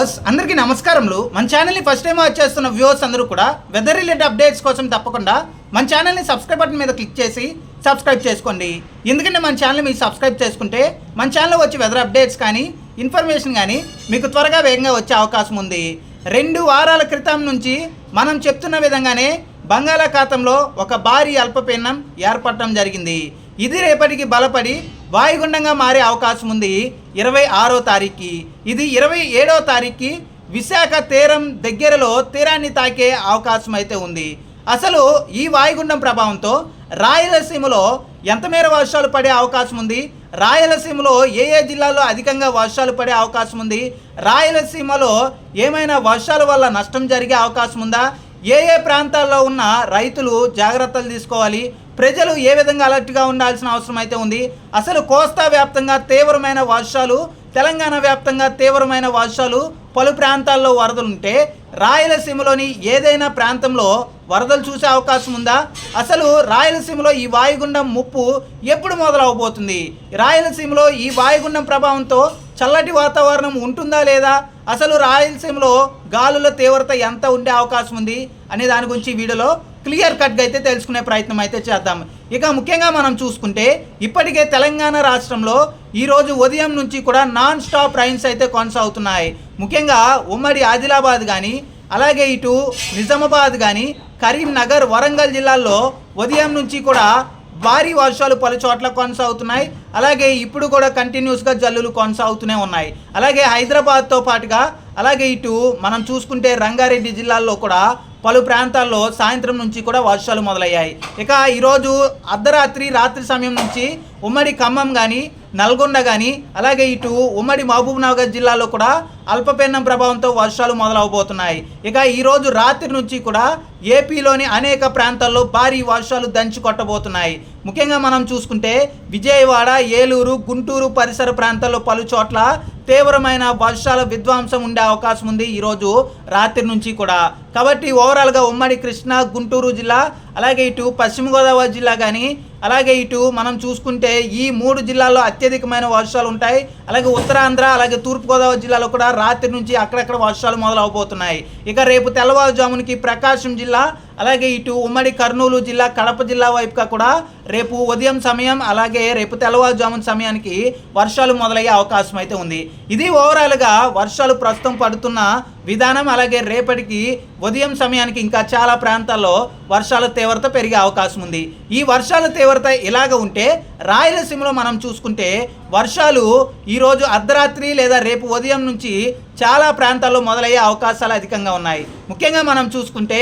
Viewers అందరికీ నమస్కారములు. మన ఛానల్ని ఫస్ట్ టైం వాచ్ చేస్తున్న వ్యూవర్స్ అందరూ కూడా వెదర్ రిలేటెడ్ అప్డేట్స్ కోసం తప్పకుండా మన ఛానల్ని సబ్స్క్రైబ్ బటన్ మీద క్లిక్ చేసి సబ్స్క్రైబ్ చేసుకోండి. ఎందుకంటే మన ఛానల్ మీరు సబ్స్క్రైబ్ చేసుకుంటే మన ఛానల్లో వచ్చే వెదర్ అప్డేట్స్ కానీ ఇన్ఫర్మేషన్ కానీ మీకు త్వరగా వేగంగా వచ్చే అవకాశం ఉంది. రెండు వారాల క్రితం నుంచి మనం చెప్తున్న విధంగానే బంగాళాఖాతంలో ఒక భారీ అల్పపీడనం ఏర్పడటం జరిగింది. ఇది రేపటికి బలపడి వాయుగుండంగా మారే అవకాశం ఉంది. ఇరవై ఆరో తారీఖుకి. ఇది ఇరవై ఏడో తారీఖుకి విశాఖ తీరం దగ్గరలో తీరాన్ని తాకే అవకాశం అయితే ఉంది. అసలు ఈ వాయుగుండం ప్రభావంతో రాయలసీమలో ఎంత మేర వర్షాలు పడే అవకాశం ఉంది? రాయలసీమలో ఏ ఏ జిల్లాల్లో అధికంగా వర్షాలు పడే అవకాశం ఉంది? రాయలసీమలో ఏమైనా వర్షాల వల్ల నష్టం జరిగే అవకాశం ఉందా? ఏ ఏ ప్రాంతాల్లో ఉన్న రైతులు జాగ్రత్తలు తీసుకోవాలి? ప్రజలు ఏ విధంగా అలర్ట్గా ఉండాల్సిన అవసరం అయితే ఉంది? అసలు కోస్తా వ్యాప్తంగా తీవ్రమైన వర్షాలు తెలంగాణ వ్యాప్తంగా తీవ్రమైన వర్షాలు పలు ప్రాంతాల్లో వరదలు ఉంటే రాయలసీమలోని ఏదైనా ప్రాంతంలో వరదలు చూసే అవకాశం ఉందా? అసలు రాయలసీమలో ఈ వాయుగుండం ముప్పు ఎప్పుడు మొదలవబోతుంది? రాయలసీమలో ఈ వాయుగుండం ప్రభావంతో చల్లటి వాతావరణం ఉంటుందా లేదా? అసలు రాయలసీమలో గాలుల తీవ్రత ఎంత ఉండే అవకాశం ఉంది? అనే దాని గురించి వీడియోలో క్లియర్ కట్గా అయితే తెలుసుకునే ప్రయత్నం అయితే చేద్దాం. ఇక ముఖ్యంగా మనం చూసుకుంటే ఇప్పటికే తెలంగాణ రాష్ట్రంలో ఈరోజు ఉదయం నుంచి కూడా నాన్ స్టాప్ రైన్స్ అయితే కొనసాగుతున్నాయి. ముఖ్యంగా ఉమ్మడి ఆదిలాబాద్ కానీ అలాగే ఇటు నిజామాబాద్ కానీ కరీంనగర్ వరంగల్ జిల్లాల్లో ఉదయం నుంచి కూడా భారీ వర్షాలు పలు చోట్ల కొనసాగుతున్నాయి. అలాగే ఇప్పుడు కూడా కంటిన్యూస్గా జల్లులు కొనసాగుతూనే ఉన్నాయి. అలాగే హైదరాబాద్తో పాటుగా అలాగే ఇటు మనం చూసుకుంటే రంగారెడ్డి జిల్లాల్లో కూడా పలు ప్రాంతాల్లో సాయంత్రం నుంచి కూడా వర్షాలు మొదలయ్యాయి. ఇక ఈరోజు అర్ధరాత్రి రాత్రి సమయం నుంచి ఉమ్మడి ఖమ్మం కానీ నల్గొండ కానీ అలాగే ఇటు ఉమ్మడి మహబూబ్ నగర్ జిల్లాలో కూడా అల్పపీడనం ప్రభావంతో వర్షాలు మొదలవబోతున్నాయి. ఇక ఈరోజు రాత్రి నుంచి కూడా ఏపీలోని అనేక ప్రాంతాల్లో భారీ వర్షాలు దంచి కొట్టబోతున్నాయి. ముఖ్యంగా మనం చూసుకుంటే విజయవాడ ఏలూరు గుంటూరు పరిసర ప్రాంతాల్లో పలు చోట్ల తీవ్రమైన వర్షాల విధ్వంసం ఉండే అవకాశం ఉంది ఈరోజు రాత్రి నుంచి కూడా. కాబట్టి ఓవరాల్గా ఉమ్మడి కృష్ణా గుంటూరు జిల్లా అలాగే ఇటు పశ్చిమ గోదావరి జిల్లా కానీ అలాగే ఇటు మనం చూసుకుంటే ఈ మూడు జిల్లాల్లో అత్యధికమైన వర్షాలు ఉంటాయి. అలాగే ఉత్తరాంధ్ర అలాగే తూర్పుగోదావరి జిల్లాలో కూడా రాత్రి నుంచి అక్కడక్కడ వర్షాలు మొదలవబోతున్నాయి. ఇక రేపు తెల్లవారుజామునికి ప్రకాశం జిల్లా అలాగే ఇటు ఉమ్మడి కర్నూలు జిల్లా కడప జిల్లా వైపుగా కూడా రేపు ఉదయం సమయం అలాగే రేపు తెల్లవారుజామున సమయానికి వర్షాలు మొదలయ్యే అవకాశం అయితే ఉంది. ఇది ఓవరాల్గా వర్షాలు ప్రస్తుతం పడుతున్న విధానం అలాగే రేపటికి ఉదయం సమయానికి ఇంకా చాలా ప్రాంతాల్లో వర్షాల తీవ్రత పెరిగే అవకాశం ఉంది. ఈ వర్షాల తీవ్రత ఇలాగ ఉంటే రాయలసీమలో మనం చూసుకుంటే వర్షాలు ఈరోజు అర్ధరాత్రి లేదా రేపు ఉదయం నుంచి చాలా ప్రాంతాల్లో మొదలయ్యే అవకాశాలు అధికంగా ఉన్నాయి. ముఖ్యంగా మనం చూసుకుంటే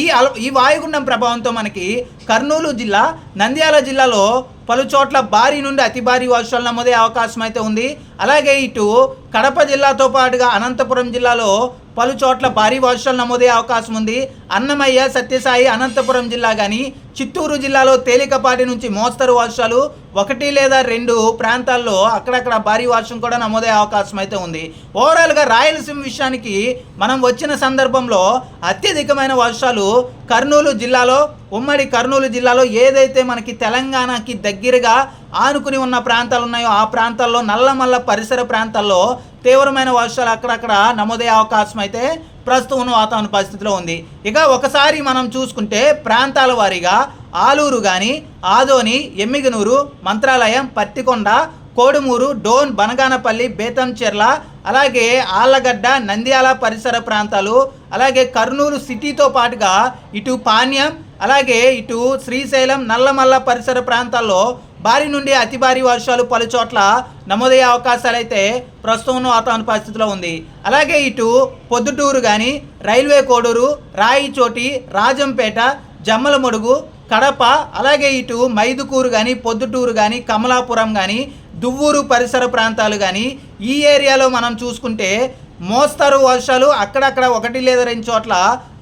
ఈ అల ఈ వాయుగుండం ప్రభావంతో మనకి కర్నూలు జిల్లా నంద్యాల జిల్లాలో పలు చోట్ల భారీ నుండి అతి భారీ వర్షాలు నమోదే అవకాశం అయితే ఉంది. అలాగే ఇటు కడప జిల్లాతో పాటుగా అనంతపురం జిల్లాలో పలు చోట్ల భారీ వర్షాలు నమోదే అవకాశం ఉంది. అన్నమయ్య సత్యసాయి అనంతపురం జిల్లా కానీ చిత్తూరు జిల్లాలో తేలికపాటి నుంచి మోస్తరు వర్షాలు. ఒకటి లేదా రెండు ప్రాంతాల్లో అక్కడక్కడ భారీ వర్షం కూడా నమోదే అవకాశం అయితే ఉంది. ఓవరాల్గా రాయలసీమ విషయానికి మనం వచ్చిన సందర్భంలో అత్యధికమైన వర్షాలు కర్నూలు జిల్లాలో ఉమ్మడి కర్నూలు జిల్లాలో ఏదైతే మనకి తెలంగాణకి దగ్గరగా ఆనుకుని ఉన్న ప్రాంతాలు ఉన్నాయో ఆ ప్రాంతాల్లో నల్లమల్ల పరిసర ప్రాంతాల్లో తీవ్రమైన వర్షాలు అక్కడక్కడ నమోదయ్యే అవకాశం అయితే ప్రస్తుతం ఉన్న వాతావరణ పరిస్థితిలో ఉంది. ఇక ఒకసారి మనం చూసుకుంటే ప్రాంతాల వారీగా ఆలూరు కానీ ఆదోని ఎమ్మిగనూరు మంత్రాలయం పత్తికొండ కోడుమూరు డోన్ బనగానపల్లి బేతంచెర్ల అలాగే ఆళ్ళగడ్డ నంద్యాల పరిసర ప్రాంతాలు అలాగే కర్నూలు సిటీతో పాటుగా ఇటు పాణ్యం అలాగే ఇటు శ్రీశైలం నల్లమల్ల పరిసర ప్రాంతాల్లో భారీ నుండి అతి భారీ వర్షాలు పలు చోట్ల నమోదయ్యే అవకాశాలైతే ప్రస్తుతం వాతావరణ పరిస్థితిలో ఉంది. అలాగే ఇటు పొద్దుటూరు కానీ రైల్వే కోడూరు రాయిచోటి రాజంపేట జమ్మలమడుగు కడప అలాగే ఇటు మైదుకూరు కానీ పొద్దుటూరు కానీ కమలాపురం కానీ దువ్వూరు పరిసర ప్రాంతాలు కానీ ఈ ఏరియాలో మనం చూసుకుంటే మోస్తరు వర్షాలు అక్కడక్కడ ఒకటి లేదా రెండు చోట్ల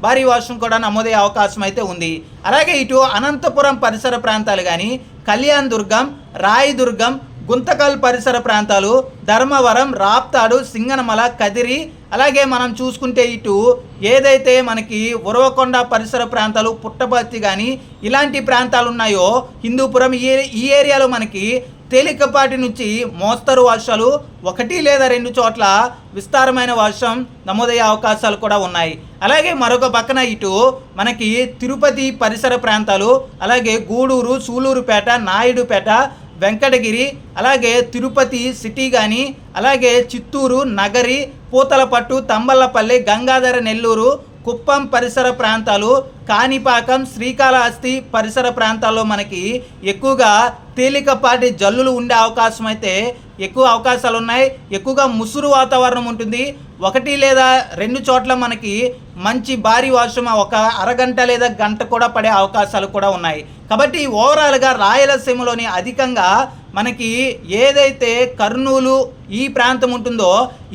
భారీ వర్షం కూడా నమోదయ్యే అవకాశం అయితే ఉంది. అలాగే ఇటు అనంతపురం పరిసర ప్రాంతాలు కానీ కళ్యాణ్ దుర్గం రాయదుర్గం గుంతకల్ పరిసర ప్రాంతాలు ధర్మవరం రాప్తాడు సింగనమల కదిరి అలాగే మనం చూసుకుంటే ఇటు ఏదైతే మనకి ఉరవకొండ పరిసర ప్రాంతాలు పుట్టపర్తి కానీ ఇలాంటి ప్రాంతాలు ఉన్నాయో హిందూపురం ఈ ఈ ఏరియాలో మనకి తేలికపాటి నుంచి మోస్తరు వర్షాలు ఒకటి లేదా రెండు చోట్ల విస్తారమైన వర్షం నమోదయ్యే అవకాశాలు కూడా ఉన్నాయి. అలాగే మరొక పక్కన ఇటు మనకి తిరుపతి పరిసర ప్రాంతాలు అలాగే గూడూరు సూలూరుపేట నాయుడుపేట వెంకటగిరి అలాగే తిరుపతి సిటీ కానీ అలాగే చిత్తూరు నగరి పూతలపట్టు తంబల్లపల్లి గంగాధర నెల్లూరు కుప్పం పరిసర ప్రాంతాలు కాణిపాకం శ్రీకాళహస్తి పరిసర ప్రాంతాల్లో మనకి ఎక్కువగా తేలికపాటి జల్లులు ఉండే అవకాశం అయితే ఎక్కువ అవకాశాలు ఉన్నాయి ఎక్కువగా ముసురు వాతావరణం ఉంటుంది. ఒకటి లేదా రెండు చోట్ల మనకి మంచి భారీ వర్షం ఒక అరగంట లేదా గంట కూడా పడే అవకాశాలు కూడా ఉన్నాయి. కాబట్టి ఓవరాల్గా రాయలసీమలోని అధికంగా మనకి ఏదైతే కర్నూలు ఈ ప్రాంతం ఉంటుందో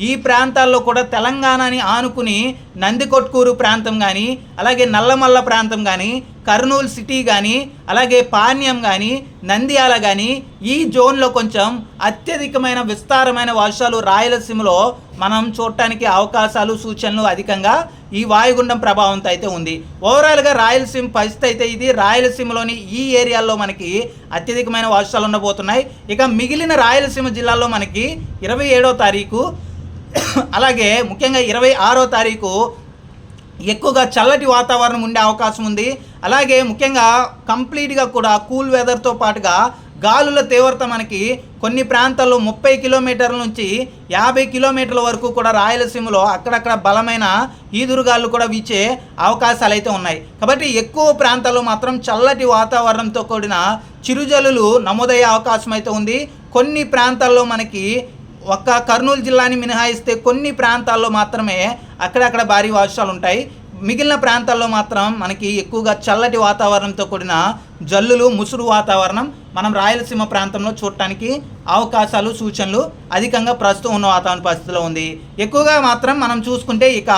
ఈ ప్రాంతాల్లో కూడా తెలంగాణని ఆనుకుని నందికొట్కూరు ప్రాంతం కానీ అలాగే నల్లమల్ల ప్రాంతం కానీ కర్నూలు సిటీ కానీ అలాగే పాణ్యం కానీ నంద్యాల కానీ ఈ జోన్లో కొంచెం అత్యధికమైన విస్తారమైన వర్షాలు రాయలసీమలో మనం చూడటానికి అవకాశాలు సూచనలు అధికంగా ఈ వాయుగుండం ప్రభావంతో అయితే ఉంది. ఓవరాల్గా రాయలసీమ పరిస్థితి అయితే ఇది. రాయలసీమలోని ఈ ఏరియాల్లో మనకి అత్యధికమైన వర్షాలు ఉండబోతున్నాయి. ఇక మిగిలిన రాయలసీమ జిల్లాల్లో మనకి ఇరవై ఏడో తారీఖు అలాగే ముఖ్యంగా ఇరవై ఆరో తారీఖు ఎక్కువగా చల్లటి వాతావరణం ఉండే అవకాశం ఉంది. అలాగే ముఖ్యంగా కంప్లీట్గా కూడా కూల్ వెదర్తో పాటుగా గాలుల తీవ్రత మనకి కొన్ని ప్రాంతాల్లో ముప్పై కిలోమీటర్ల నుంచి యాభై కిలోమీటర్ల వరకు కూడా రాయలసీమలో అక్కడక్కడ బలమైన ఈదురుగాలు కూడా వీచే అవకాశాలు అయితే ఉన్నాయి. కాబట్టి ఎక్కువ ప్రాంతాల్లో మాత్రం చల్లటి వాతావరణంతో కూడిన చిరుజల్లులు నమోదయ్యే అవకాశం అయితే ఉంది. కొన్ని ప్రాంతాల్లో మనకి ఒక్క కర్నూలు జిల్లాని మినహాయిస్తే కొన్ని ప్రాంతాల్లో మాత్రమే అక్కడక్కడ భారీ వర్షాలు ఉంటాయి. మిగిలిన ప్రాంతాల్లో మాత్రం మనకి ఎక్కువగా చల్లటి వాతావరణంతో కూడిన జల్లులు ముసురు వాతావరణం మనం రాయలసీమ ప్రాంతంలో చూడటానికి అవకాశాలు సూచనలు అధికంగా ప్రస్తుతం ఉన్న వాతావరణ పరిస్థితిలో ఉంది. ఎక్కువగా మాత్రం మనం చూసుకుంటే ఇక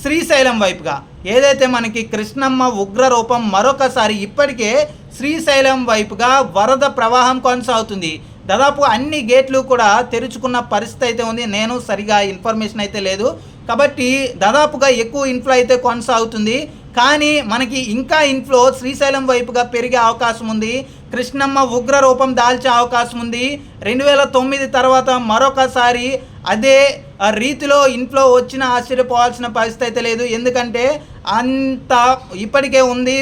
శ్రీశైలం వైపుగా. ఏదైతే మనకి కృష్ణమ్మ ఉగ్ర రూపం మరొకసారి ఇప్పటికే శ్రీశైలం వైపుగా వరద ప్రవాహం కొనసాగుతుంది. దాదాపు అన్ని గేట్లు కూడా తెరుచుకున్న పరిస్థితి అయితే ఉంది. నేను సరిగా ఇన్ఫర్మేషన్ అయితే లేదు. కాబట్టి దాదాపుగా ఎక్కువ ఇన్ఫ్లో అయితే కొనసాగుతుంది. కానీ మనకి ఇంకా ఇన్ఫ్లో శ్రీశైలం వైపుగా పెరిగే అవకాశం ఉంది. కృష్ణమ్మ ఉగ్ర రూపం దాల్చే అవకాశం ఉంది. రెండు వేల తొమ్మిది తర్వాత మరొకసారి అదే రీతిలో ఇంట్లో వచ్చిన ఆశ్చర్యపోవాల్సిన పరిస్థితి అయితే లేదు. ఎందుకంటే అంత ఇప్పటికే ఉంది.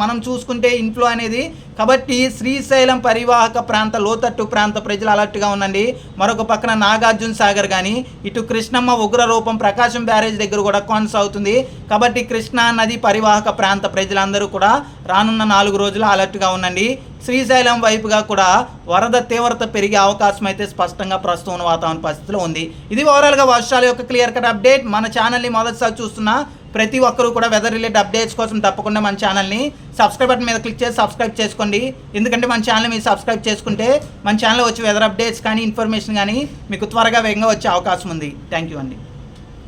మనం చూసుకుంటే ఇంట్లో అనేది కాబట్టి శ్రీశైలం పరివాహక ప్రాంత లోతట్టు ప్రాంత ప్రజలు అలర్ట్గా ఉండండి. మరొక పక్కన నాగార్జున సాగర్ కానీ ఇటు కృష్ణమ్మ ఉగ్ర రూపం ప్రకాశం బ్యారేజ్ దగ్గర కూడా కొనసాగుతుంది. కాబట్టి కృష్ణా నది పరివాహక ప్రాంత ప్రజలందరూ కూడా రానున్న నాలుగు రోజులు అలర్ట్గా ఉండండి. శ్రీశైలం వైపుగా కూడా వరద తీవ్రత పెరిగే అవకాశం అయితే స్పష్టంగా ప్రస్తుతం వాతావరణ పరిస్థితిలో ఉంది. ఇది ఓవరాల్గా వర్షాల యొక్క క్లియర్ కట్ అప్డేట్ మన ఛానల్ని మొదటిసారి చూస్తున్న ప్రతి ఒక్కరూ కూడా వెదర్ రిలేటెడ్ అప్డేట్స్ కోసం తప్పకుండా మన ఛానల్ని సబ్స్క్రైబ్ బటన్ మీద క్లిక్ చేసి సబ్స్క్రైబ్ చేసుకోండి. ఎందుకంటే మన ఛానల్ మీరు సబ్స్క్రైబ్ చేసుకుంటే మన ఛానల్ వచ్చి వెదర్ అప్డేట్స్ కానీ ఇన్ఫర్మేషన్ కానీ మీకు త్వరగా వేగంగా వచ్చే అవకాశం ఉంది. థ్యాంక్ యూ అండి.